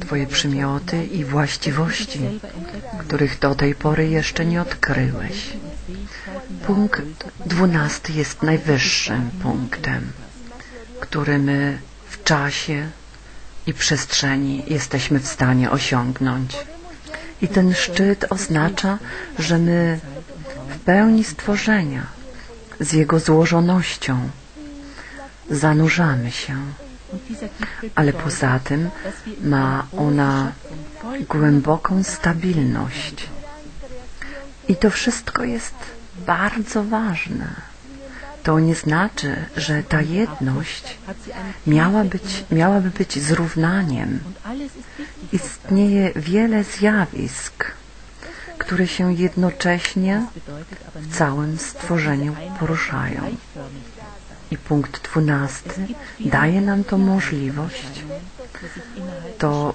Twoje przymioty i właściwości, których do tej pory jeszcze nie odkryłeś. Punkt dwunasty jest najwyższym punktem, który my w czasie i przestrzeni jesteśmy w stanie osiągnąć. I ten szczyt oznacza, że my w pełni stworzenia, z jego złożonością, zanurzamy się. Ale poza tym ma ona głęboką stabilność. I to wszystko jest bardzo ważne. To nie znaczy, że ta jedność miała być, miałaby być zrównaniem. Istnieje wiele zjawisk, które się jednocześnie w całym stworzeniu poruszają. I punkt dwunasty. Daje nam to możliwość, to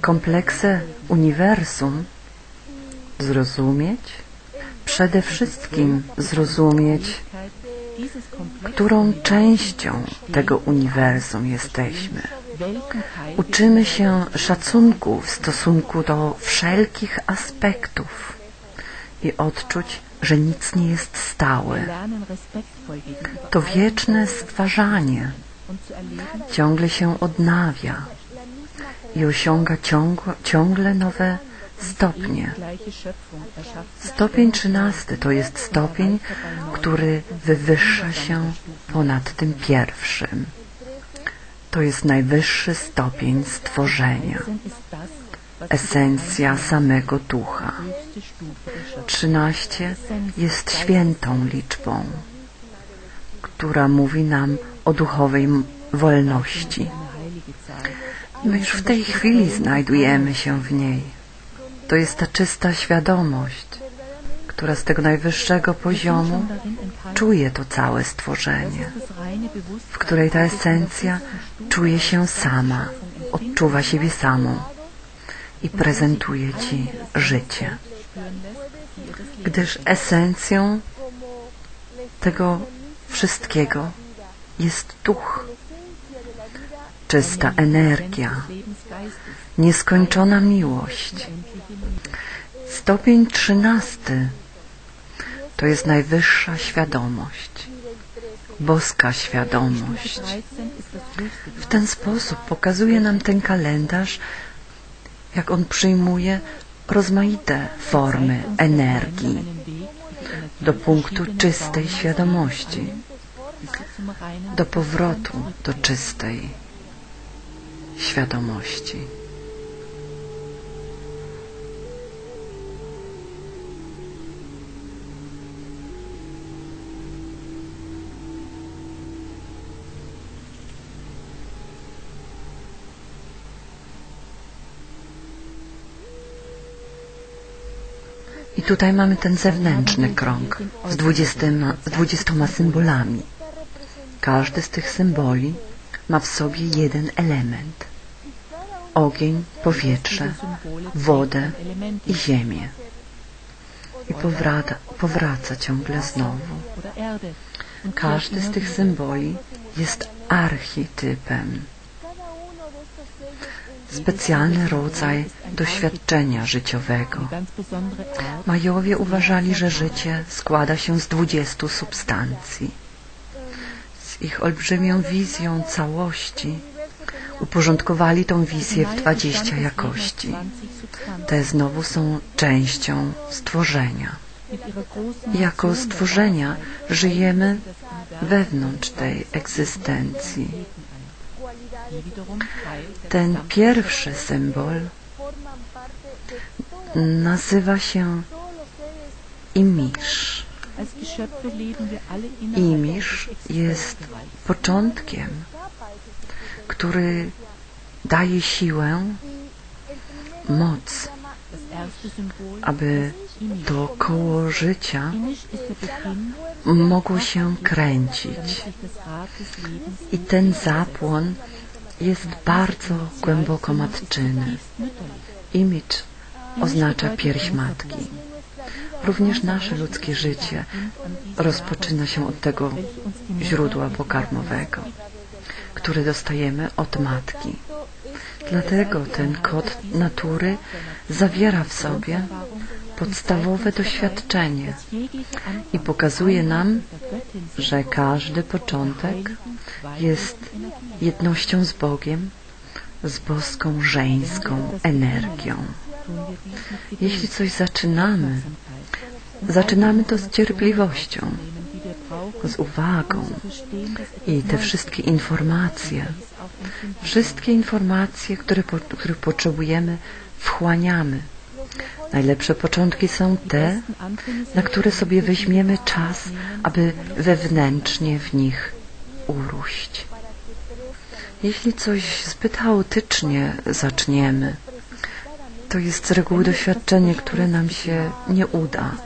kompleksy uniwersum zrozumieć, przede wszystkim zrozumieć, którą częścią tego uniwersum jesteśmy. Uczymy się szacunku w stosunku do wszelkich aspektów i odczuć, że nic nie jest stałe. To wieczne stwarzanie ciągle się odnawia i osiąga ciągle, ciągle nowe stopnie. Stopień trzynasty to jest stopień, który wywyższa się ponad tym pierwszym. To jest najwyższy stopień stworzenia, esencja samego ducha. Trzynaście jest świętą liczbą, która mówi nam o duchowej wolności. My już w tej chwili znajdujemy się w niej. To jest ta czysta świadomość, która z tego najwyższego poziomu czuje to całe stworzenie, w której ta esencja czuje się sama, odczuwa siebie samą i prezentuje Ci życie. Gdyż esencją tego wszystkiego jest duch, czysta energia, nieskończona miłość. Stopień trzynasty to jest najwyższa świadomość, boska świadomość. W ten sposób pokazuje nam ten kalendarz, jak on przyjmuje rozmaite formy energii do punktu czystej świadomości, do powrotu do czystej świadomości. I tutaj mamy ten zewnętrzny krąg z dwudziestoma, z dwudziestoma symbolami. Każdy z tych symboli ma w sobie jeden element. Ogień, powietrze, wodę i ziemię. I powraca, powraca ciągle znowu. Każdy z tych symboli jest archetypem. Specjalny rodzaj doświadczenia życiowego. Majowie uważali, że życie składa się z dwudziestu substancji. Z ich olbrzymią wizją całości uporządkowali tą wizję w dwadzieścia jakości. Te znowu są częścią stworzenia. Jako stworzenia żyjemy wewnątrz tej egzystencji. Ten pierwszy symbol nazywa się imisz. Imisz jest początkiem, który daje siłę, moc, aby to koło życia mogło się kręcić. I ten zapłon jest bardzo głęboko matczyny. Image oznacza pierś matki. Również nasze ludzkie życie rozpoczyna się od tego źródła pokarmowego, które dostajemy od matki. Dlatego ten kod natury zawiera w sobie podstawowe doświadczenie i pokazuje nam, że każdy początek jest jednością z Bogiem, z boską żeńską energią. Jeśli coś zaczynamy, zaczynamy to z cierpliwością, z uwagą i te wszystkie informacje, wszystkie informacje, które, których potrzebujemy, wchłaniamy. Najlepsze początki są te, na które sobie weźmiemy czas, aby wewnętrznie w nich uróść. Jeśli coś zbyt chaotycznie zaczniemy, to jest z reguły doświadczenie, które nam się nie uda,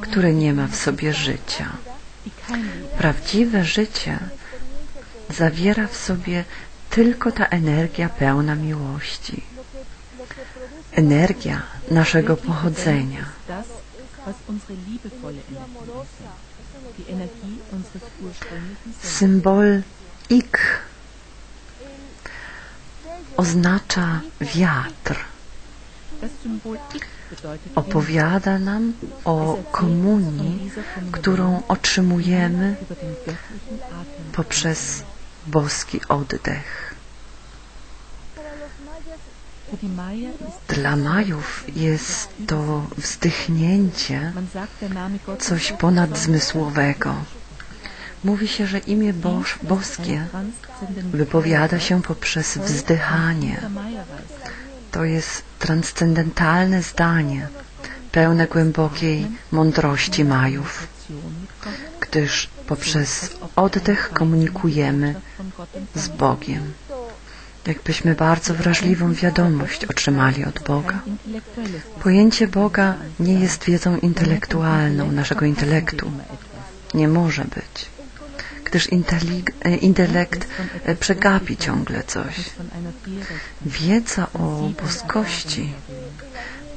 które nie ma w sobie życia. Prawdziwe życie zawiera w sobie tylko ta energia pełna miłości. Energia naszego pochodzenia. Symbol ik oznacza wiatr. Opowiada nam o komunii, którą otrzymujemy poprzez boski oddech. Dla Majów jest to wzdychnięcie coś ponadzmysłowego. Mówi się, że imię Boż, boskie wypowiada się poprzez wzdychanie. To jest transcendentalne zdanie, pełne głębokiej mądrości Majów, gdyż poprzez oddech komunikujemy z Bogiem. Jakbyśmy bardzo wrażliwą wiadomość otrzymali od Boga. Pojęcie Boga nie jest wiedzą intelektualną naszego intelektu. Nie może być gdyż intelekt przegapi ciągle coś. Wiedza o boskości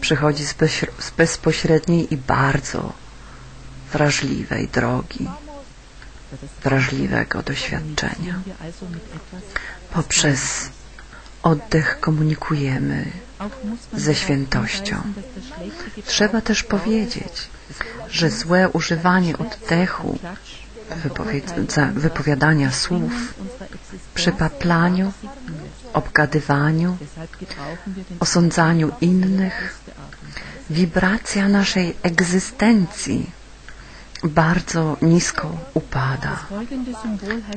przychodzi z, z bezpośredniej i bardzo wrażliwej drogi, wrażliwego doświadczenia. Poprzez oddech komunikujemy ze świętością. Trzeba też powiedzieć, że złe używanie oddechu wypowiadania słów, przypaplaniu, obgadywaniu, osądzaniu innych, wibracja naszej egzystencji bardzo nisko upada.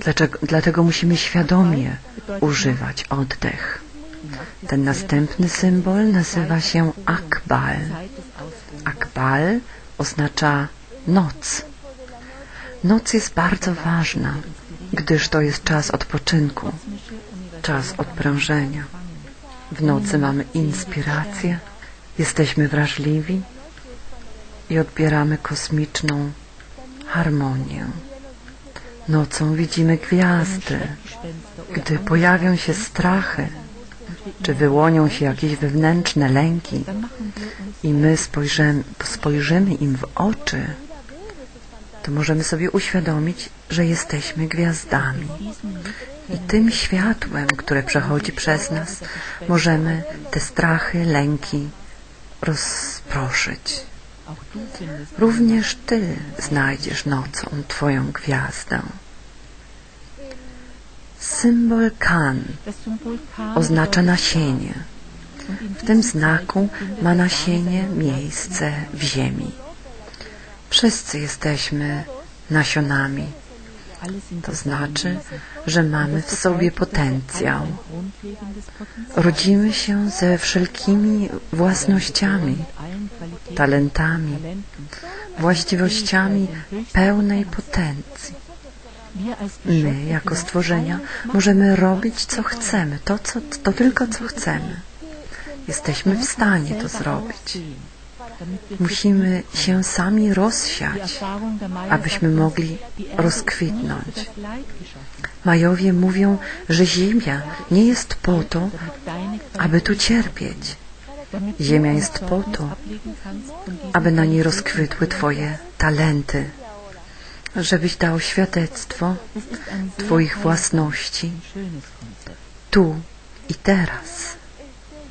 Dlaczego, dlatego musimy świadomie używać oddech. Ten następny symbol nazywa się Akbal. Akbal oznacza noc. Noc jest bardzo ważna, gdyż to jest czas odpoczynku, czas odprężenia. W nocy mamy inspirację, jesteśmy wrażliwi i odbieramy kosmiczną harmonię. Nocą widzimy gwiazdy. Gdy pojawią się strachy, czy wyłonią się jakieś wewnętrzne lęki i my spojrzymy, spojrzymy im w oczy, to możemy sobie uświadomić, że jesteśmy gwiazdami. I tym światłem, które przechodzi przez nas, możemy te strachy, lęki rozproszyć. Również Ty znajdziesz nocą Twoją gwiazdę. Symbol Kan oznacza nasienie. W tym znaku ma nasienie miejsce w ziemi. Wszyscy jesteśmy nasionami. To znaczy, że mamy w sobie potencjał. Rodzimy się ze wszelkimi własnościami, talentami, właściwościami pełnej potencji. My, jako stworzenia, możemy robić, co chcemy, to, co, to tylko, co chcemy. Jesteśmy w stanie to zrobić. Musimy się sami rozsiać, abyśmy mogli rozkwitnąć. Majowie mówią, że Ziemia nie jest po to, aby tu cierpieć. Ziemia jest po to, aby na niej rozkwitły Twoje talenty, żebyś dał świadectwo Twoich własności tu i teraz.